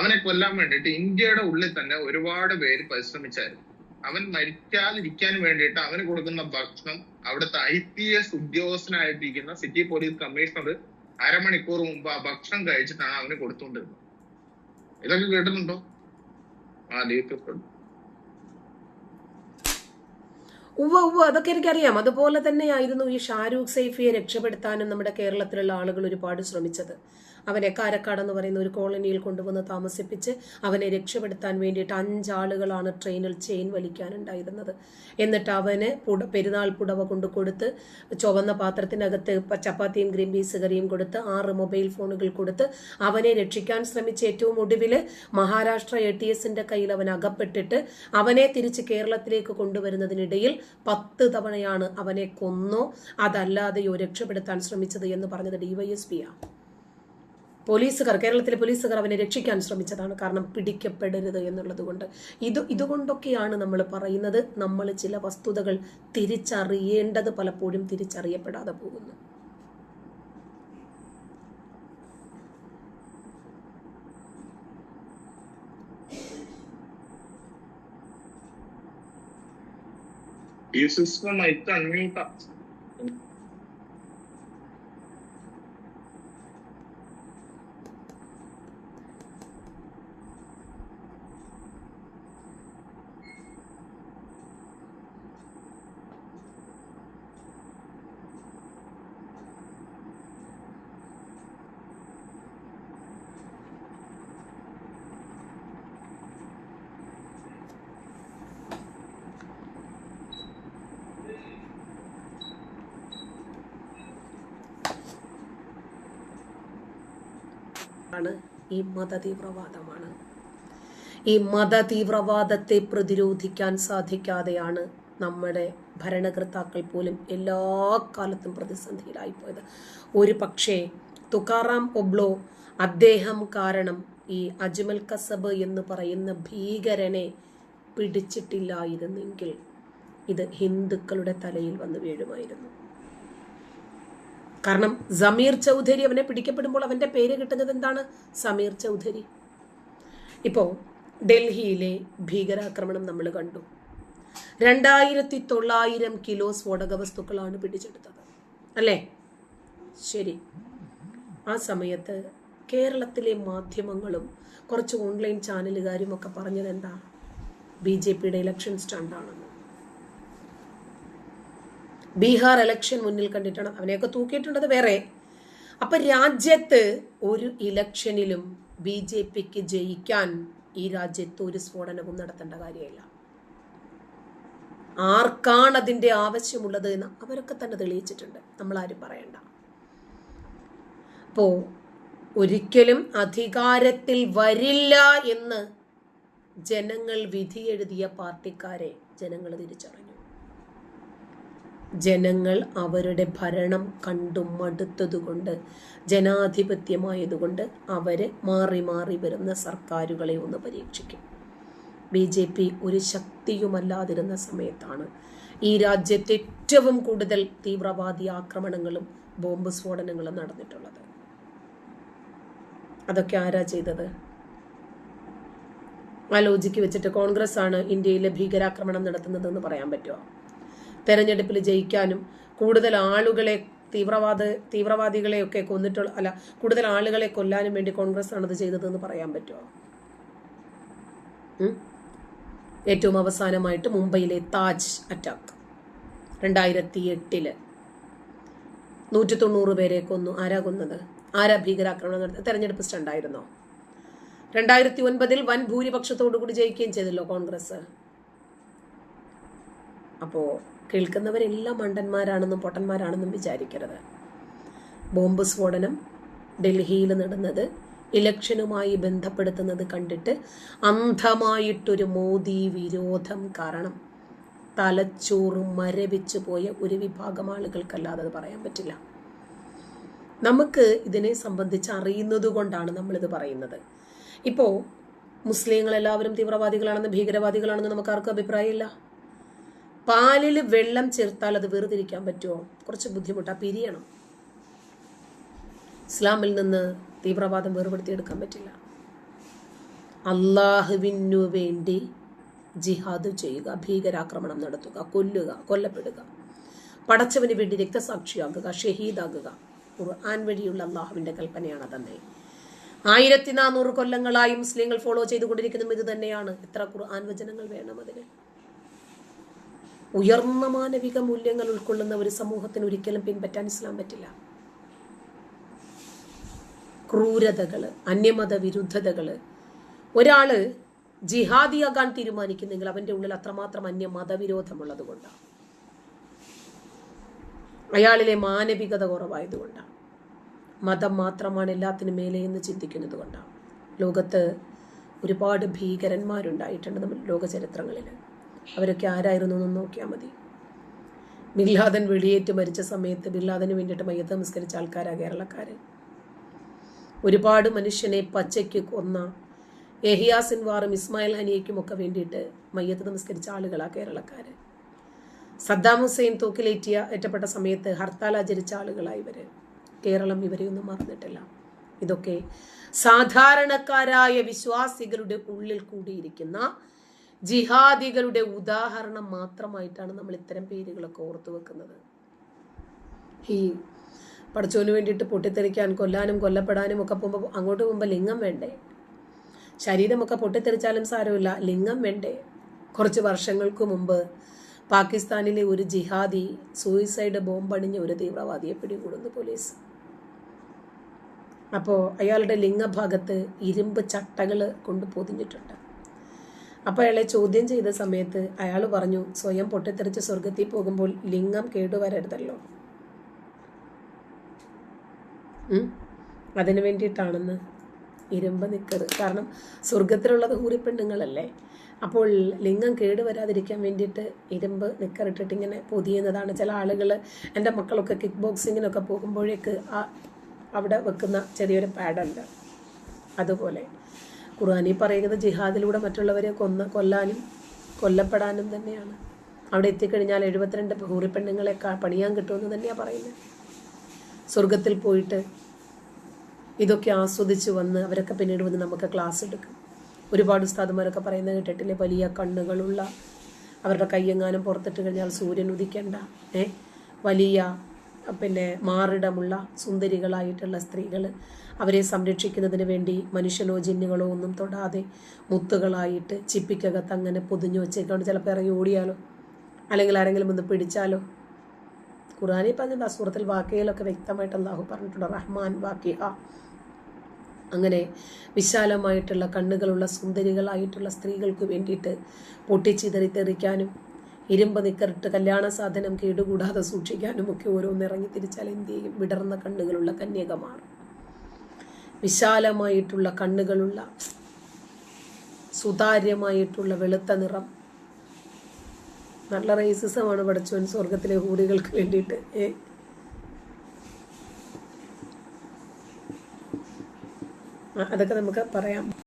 അവനെ കൊല്ലാൻ വേണ്ടിയിട്ട് ഇന്ത്യയുടെ ഉള്ളിൽ തന്നെ ഒരുപാട് പേര് പരിശ്രമിച്ചായിരുന്നു. അവൻ മരിക്കാതിരിക്കാൻ വേണ്ടിയിട്ട് അവന് കൊടുക്കുന്ന ഭക്ഷണം അവിടുത്തെ ഐ പി എസ് ഉദ്യോഗസ്ഥനായിട്ടിരിക്കുന്ന സിറ്റി പോലീസ് കമ്മീഷണർ അരമണിക്കൂർ മുമ്പ് ആ ഭക്ഷണം കഴിച്ചിട്ടാണ് അവന് കൊടുത്തുകൊണ്ടിരുന്നത്. ഇതൊക്കെ കേട്ടിട്ടുണ്ടോ? ആ ദീപിക്കുണ്ട് ഉവ്വ ഉവ്വ അതൊക്കെ എനിക്കറിയാം. അതുപോലെ തന്നെയായിരുന്നു ഈ ഷാരൂഖ് സൈഫിയെ രക്ഷപ്പെടുത്താനും നമ്മുടെ കേരളത്തിലുള്ള ആളുകൾ ഒരുപാട് ശ്രമിച്ചത്. അവനെ കാരക്കാട് എന്ന് പറയുന്ന ഒരു കോളനിയിൽ കൊണ്ടുവന്ന് താമസിപ്പിച്ച് അവനെ രക്ഷപ്പെടുത്താൻ വേണ്ടിയിട്ട് അഞ്ചാളുകളാണ് ട്രെയിനിൽ ചെയിൻ വലിക്കാനുണ്ടായിരുന്നത്. എന്നിട്ട് അവന് പുട പെരുന്നാൾ പുടവ കൊണ്ട് കൊടുത്ത് ചുവന്ന പാത്രത്തിനകത്ത് ചപ്പാത്തിയും ഗ്രീൻ പീസ് കറിയും കൊടുത്ത് ആറ് മൊബൈൽ ഫോണുകൾ കൊടുത്ത് അവനെ രക്ഷിക്കാൻ ശ്രമിച്ച ഏറ്റവും ഒടുവിൽ മഹാരാഷ്ട്ര എ ടി എസിന്റെ കയ്യിൽ അവൻ അകപ്പെട്ടിട്ട് അവനെ തിരിച്ച് കേരളത്തിലേക്ക് കൊണ്ടുവരുന്നതിനിടയിൽ പത്ത് തവണയാണ് അവനെ കൊന്നോ അതല്ലാതെയോ രക്ഷപ്പെടുത്താൻ ശ്രമിച്ചത് എന്ന് പറഞ്ഞത് ഡിവൈഎസ്പിയാണ് പോലീസുകാർ കേരളത്തിലെ പോലീസുകാർ അവനെ രക്ഷിക്കാൻ ശ്രമിച്ചതാണ് കാരണം പിടിക്കപ്പെടരുത് എന്നുള്ളത് കൊണ്ട്. ഇത് ഇതുകൊണ്ടൊക്കെയാണ് നമ്മൾ പറയുന്നത്. നമ്മൾ ചില വസ്തുതകൾ തിരിച്ചറിയേണ്ടത് പലപ്പോഴും തിരിച്ചറിയപ്പെടാതെ പോകുന്നു. ഈ സിസ്റ്റം മൈക്ക് അൺമ്യൂട്ടാ ആണ് ഈ മതതീവ്രവാദമാണ്. ഈ മതതീവ്രവാദത്തെ പ്രതിരോധിക്കാൻ സാധിക്കാതെയാണ് നമ്മുടെ ഭരണകർത്താക്കൾ പോലും എല്ലാ കാലത്തും പ്രതിസന്ധിയിലായി പ്രതിസന്ധിയിലായിപ്പോയത്. ഒരു പക്ഷേ തുക്കാറാം ഒബ്ലോ അദ്ദേഹം കാരണം ഈ അജ്മൽ കസബ് എന്ന് പറയുന്ന ഭീകരനെ പിടിച്ചിട്ടില്ലായിരുന്നെങ്കിൽ ഇത് ഹിന്ദുക്കളുടെ തലയിൽ വന്ന് വീഴുമായിരുന്നു. കാരണം സമീർ ചൗധരി അവനെ പിടിക്കപ്പെടുമ്പോൾ അവന്റെ പേര് കിട്ടുന്നത് എന്താണ്? സമീർ ചൗധരി. ഇപ്പോൾ ഡൽഹിയിലെ ഭീകരാക്രമണം നമ്മൾ കണ്ടു. രണ്ടായിരത്തി തൊള്ളായിരം കിലോ സ്ഫോടക വസ്തുക്കളാണ് പിടിച്ചെടുത്തത്. അല്ലേ? ശരി. ആ സമയത്ത് കേരളത്തിലെ മാധ്യമങ്ങളും കുറച്ച് ഓൺലൈൻ ചാനലുകാരും ഒക്കെ പറഞ്ഞത് എന്താ? ബി ജെ പിയുടെ ഇലക്ഷൻ സ്റ്റണ്ടാണെന്ന് ബീഹാർ ഇലക്ഷൻ മുന്നിൽ കണ്ടിട്ടാണ്. അവനെയൊക്കെ തൂക്കിയിട്ടുണ്ടത് വേറെ. അപ്പൊ രാജ്യത്ത് ഒരു ഇലക്ഷനിലും ബി ജെ പിക്ക് ജയിക്കാൻ ഈ രാജ്യത്ത് ഒരു സ്ഫോടനവും നടത്തേണ്ട കാര്യമില്ല. ആർക്കാണ് അതിന്റെ ആവശ്യമുള്ളത് എന്ന് അവരൊക്കെ തന്നെ തെളിയിച്ചിട്ടുണ്ട്. നമ്മൾ ആരും പറയണ്ട. അപ്പോ ഒരിക്കലും അധികാരത്തിൽ വരില്ല എന്ന് ജനങ്ങൾ വിധിയെഴുതിയ പാർട്ടിക്കാരെ ജനങ്ങൾ തിരിച്ചറിഞ്ഞു. ജനങ്ങൾ അവരുടെ ഭരണം കണ്ടു മടുത്തതുകൊണ്ട് ജനാധിപത്യമായതുകൊണ്ട് അവർ മാറി മാറി വരുന്ന സർക്കാരുകളെ ഒന്ന് പരീക്ഷിക്കും. ബി ജെ പി ഒരു ശക്തിയുമല്ലാതിരുന്ന സമയത്താണ് ഈ രാജ്യത്ത് ഏറ്റവും കൂടുതൽ തീവ്രവാദി ആക്രമണങ്ങളും ബോംബ് സ്ഫോടനങ്ങളും നടന്നിട്ടുള്ളത്. അതൊക്കെ ആരാ ചെയ്തത്? ആ ലോജിക്ക് വെച്ചിട്ട് കോൺഗ്രസ് ആണ് ഇന്ത്യയിലെ ഭീകരാക്രമണം നടത്തുന്നതെന്ന് പറയാൻ പറ്റുമോ തെരഞ്ഞെടുപ്പിൽ ജയിക്കാനും കൂടുതൽ ആളുകളെ തീവ്രവാദ തീവ്രവാദികളെയൊക്കെ കൊന്നിട്ടുള്ള അല്ല കൂടുതൽ ആളുകളെ കൊല്ലാനും വേണ്ടി കോൺഗ്രസ് ആണത് ചെയ്തതെന്ന് പറയാൻ പറ്റുമോ? ഏറ്റവും അവസാനമായിട്ട് മുംബൈയിലെ താജ് അറ്റാക്ക് രണ്ടായിരത്തി എട്ടിൽ നൂറ്റി തൊണ്ണൂറ് പേരെ കൊന്നു. ആരാ കൊന്നത്? ആരാ ഭീകരാക്രമണം നടത്തി തെരഞ്ഞെടുപ്പ് സ്റ്റണ്ടായിരുന്നോ? രണ്ടായിരത്തി ഒൻപതിൽ വൻ ഭൂരിപക്ഷത്തോടു കൂടി ജയിക്കുകയും ചെയ്തല്ലോ കോൺഗ്രസ് അപ്പോൾ കേൾക്കുന്നവരെല്ലാം മണ്ടന്മാരാണെന്നും പൊട്ടന്മാരാണെന്നും വിചാരിക്കരുത്. ബോംബ് സ്ഫോടനം ഡൽഹിയിൽ നടന്നത് ഇലക്ഷനുമായി ബന്ധപ്പെടുത്തുന്നത് കണ്ടിട്ട് അന്ധമായിട്ടൊരു മോദി വിരോധം കാരണം. തലച്ചോറും മരവിച്ചു പോയ ഒരു വിഭാഗം ആളുകൾക്കല്ലാതെ അത് പറയാൻ പറ്റില്ല. നമുക്ക് ഇതിനെ സംബന്ധിച്ച് അറിയുന്നത് കൊണ്ടാണ് നമ്മളിത് പറയുന്നത്. ഇപ്പോൾ മുസ്ലിങ്ങൾ എല്ലാവരും തീവ്രവാദികളാണെന്ന് ഭീകരവാദികളാണെന്ന് നമുക്ക് ആർക്കും അഭിപ്രായമില്ല. പാലിൽ വെള്ളം ചേർത്താൽ അത് വേർതിരിക്കാൻ പറ്റുമോ? കുറച്ച് ബുദ്ധിമുട്ടാണ് പിരിയണം. ഇസ്ലാമിൽ നിന്ന് തീവ്രവാദം വേർപെടുത്തിയെടുക്കാൻ പറ്റില്ല. അള്ളാഹുവിനു വേണ്ടി ജിഹാദ് ചെയ്യുക ഭീകരാക്രമണം നടത്തുക കൊല്ലുക കൊല്ലപ്പെടുക. പടച്ചവന് വേണ്ടി രക്തസാക്ഷിയാകുക ഷഹീദാകുക ഖുർആൻ വഴിയുള്ള അള്ളാഹുവിന്റെ കൽപ്പനയാണ് തന്നെ ആയിരത്തി നാനൂറ് കൊല്ലങ്ങളായി മുസ്ലിങ്ങൾ ഫോളോ ചെയ്തുകൊണ്ടിരിക്കുന്നതും ഇത് തന്നെയാണ് എത്ര ഖുർആൻ വചനങ്ങൾ വേണം അതിന്? ഉയർന്ന മാനവിക മൂല്യങ്ങൾ ഉൾക്കൊള്ളുന്ന ഒരു സമൂഹത്തിന് ഒരിക്കലും പിൻപറ്റാൻ ഇസ്ലാം പറ്റില്ല. ക്രൂരതകൾ അന്യമത വിരുദ്ധതകൾ ഒരാൾ ജിഹാദിയാകാൻ തീരുമാനിക്കുന്നെങ്കിൽ അവന്റെ ഉള്ളിൽ അത്രമാത്രം അന്യ മതവിരോധമുള്ളത് കൊണ്ടാണ് അയാളിലെ മാനവികത കുറവായതുകൊണ്ടാണ് മതം മാത്രമാണ് എല്ലാത്തിനും മേലെ എന്ന് ചിന്തിക്കുന്നത് കൊണ്ടാണ് ലോകത്ത് ഒരുപാട് ഭീകരന്മാരുണ്ടായിട്ടുണ്ട് നമ്മൾ ലോക ചരിത്രങ്ങളിൽ അവരൊക്കെ ആരായിരുന്നു എന്ന് നോക്കിയാൽ മതി. ബില്ലാദൻ വെളിയേറ്റ് മരിച്ച സമയത്ത് ബില്ലാദന് വേണ്ടിയിട്ട് മയ്യത്ത് നമസ്കരിച്ച ആൾക്കാരാണ് കേരളക്കാർ ഒരുപാട് മനുഷ്യനെ പച്ചയ്ക്ക് കൊന്ന എഹിയാ സിൻവാറും ഇസ്മായിൽ ഹനിയയ്ക്കും ഒക്കെ വേണ്ടിയിട്ട് മയ്യത്ത് നമസ്കരിച്ച ആളുകളാണ് കേരളക്കാർ സദ്ദാം ഹുസൈൻ തൂക്കിലേറ്റിയ ഏറ്റപ്പെട്ട സമയത്ത് ഹർത്താൽ ആചരിച്ച ആളുകളായി ഇവർ. കേരളം ഇവരെയൊന്നും മറന്നിട്ടില്ല. ഇതൊക്കെ സാധാരണക്കാരായ വിശ്വാസികളുടെ ഉള്ളിൽ കൂടിയിരിക്കുന്ന ജിഹാദികളുടെ ഉദാഹരണം മാത്രമായിട്ടാണ് നമ്മൾ ഇത്തരം പേരുകളൊക്കെ ഓർത്തു വെക്കുന്നത്. ഈ പഠിച്ചോന് വേണ്ടിയിട്ട് പൊട്ടിത്തെറിക്കാൻ കൊല്ലാനും കൊല്ലപ്പെടാനും ഒക്കെ പോകുമ്പോൾ അങ്ങോട്ട് പോകുമ്പോൾ ലിംഗം വേണ്ടേ? ശരീരമൊക്കെ പൊട്ടിത്തെറിച്ചാലും സാരമില്ല ലിംഗം വേണ്ടേ? കുറച്ച് വർഷങ്ങൾക്ക് മുമ്പ് പാകിസ്ഥാനിലെ ഒരു ജിഹാദി സൂയിസൈഡ് ബോംബണിഞ്ഞ ഒരു തീവ്രവാദിയെ പിടികൂടുന്നു പോലീസ്. അപ്പോൾ അയാളുടെ ലിംഗഭാഗത്ത് ഇരുമ്പ് ചട്ടകൾ കൊണ്ട് പൊതിഞ്ഞിട്ടുണ്ട്. അപ്പോൾ അയാളെ ചോദ്യം ചെയ്ത സമയത്ത് അയാൾ പറഞ്ഞു സ്വയം പൊട്ടിത്തെറിച്ച് സ്വർഗത്തിൽ പോകുമ്പോൾ ലിംഗം കേടുവരരുതല്ലോ. അതിനു വേണ്ടിയിട്ടാണെന്ന് ഇരുമ്പ് നിൽക്കത് കാരണം സ്വർഗത്തിലുള്ളത് ഹൂറിപ്പെണ്ണുങ്ങളല്ലേ. അപ്പോൾ ലിംഗം കേടുവരാതിരിക്കാൻ വേണ്ടിയിട്ട് ഇരുമ്പ് നിക്കറിട്ടിട്ട് ഇങ്ങനെ പൊതിയുന്നതാണ്. ചില ആളുകൾ എന്റെ മക്കളൊക്കെ കിക്ക് ബോക്സിങ്ങിനൊക്കെ പോകുമ്പോഴേക്ക് ആ അവിടെ വെക്കുന്ന ചെറിയൊരു പാഡുണ്ട് അതുപോലെ. ഖുർആാനി പറയുന്നത് ജിഹാദിലൂടെ മറ്റുള്ളവരെ കൊന്ന കൊല്ലാനും കൊല്ലപ്പെടാനും തന്നെയാണ്. അവിടെ എത്തിക്കഴിഞ്ഞാൽ എഴുപത്തിരണ്ട് ഹൂറിപ്പെണ്ണുങ്ങളെ പെണ്ണുങ്ങളെ പണിയാൻ കിട്ടുമെന്ന് തന്നെയാണ് പറയുന്നത്. സ്വർഗത്തിൽ പോയിട്ട് ഇതൊക്കെ ആസ്വദിച്ച് വന്ന് അവരൊക്കെ പിന്നീട് വന്ന് നമുക്ക് ക്ലാസ് എടുക്കും. ഒരുപാട് ഉസ്താദുമാരൊക്കെ പറയുന്നത് കേട്ടിട്ടില്ലേ? വലിയ കണ്ണുകളുള്ള അവരുടെ കയ്യെങ്ങാനും പുറത്തിട്ട് കഴിഞ്ഞാൽ സൂര്യൻ ഉദിക്കണ്ട. ഏ? വലിയ പിന്നെ മാറിടമുള്ള സുന്ദരികളായിട്ടുള്ള സ്ത്രീകൾ അവരെ സംരക്ഷിക്കുന്നതിന് വേണ്ടി മനുഷ്യനോ ജിന്നുകളോ ഒന്നും തൊടാതെ മുത്തുകളായിട്ട് ചിപ്പിക്കകത്ത് അങ്ങനെ പൊതിഞ്ഞു വെച്ചേക്കാണ്ട് ചിലപ്പോൾ ഇറങ്ങി ഓടിയാലോ? അല്ലെങ്കിൽ ആരെങ്കിലും ഒന്ന് പിടിച്ചാലോ? ഖുറാനി പറഞ്ഞത് അസൂറത്തിൽ വാക്കയിലൊക്കെ വ്യക്തമായിട്ട് അള്ളാഹു പറഞ്ഞിട്ടുണ്ട് റഹ്മാൻ വാക്കിഹ അങ്ങനെ വിശാലമായിട്ടുള്ള കണ്ണുകളുള്ള സുന്ദരികളായിട്ടുള്ള സ്ത്രീകൾക്ക് വേണ്ടിയിട്ട് പൊട്ടിച്ചിതറി തെറിക്കാനും ഇരുമ്പ് നിക്കറിട്ട് കല്യാണ സാധനം കേടുകൂടാതെ സൂക്ഷിക്കാനും ഒക്കെ ഓരോന്ന് ഇറങ്ങി തിരിച്ചാൽ എന്ത് ചെയ്യും? വിടർന്ന കണ്ണുകളുള്ള കന്യകമാർ. വിശാലമായിട്ടുള്ള കണ്ണുകളുള്ള സുതാര്യമായിട്ടുള്ള വെളുത്ത നിറം. നല്ല റേസിസമാണ് പഠിച്ചവൻ സ്വർഗത്തിലെ ഹൂറികൾക്ക് വേണ്ടിയിട്ട്. ഏ? അതൊക്കെ നമുക്ക് പറയാം.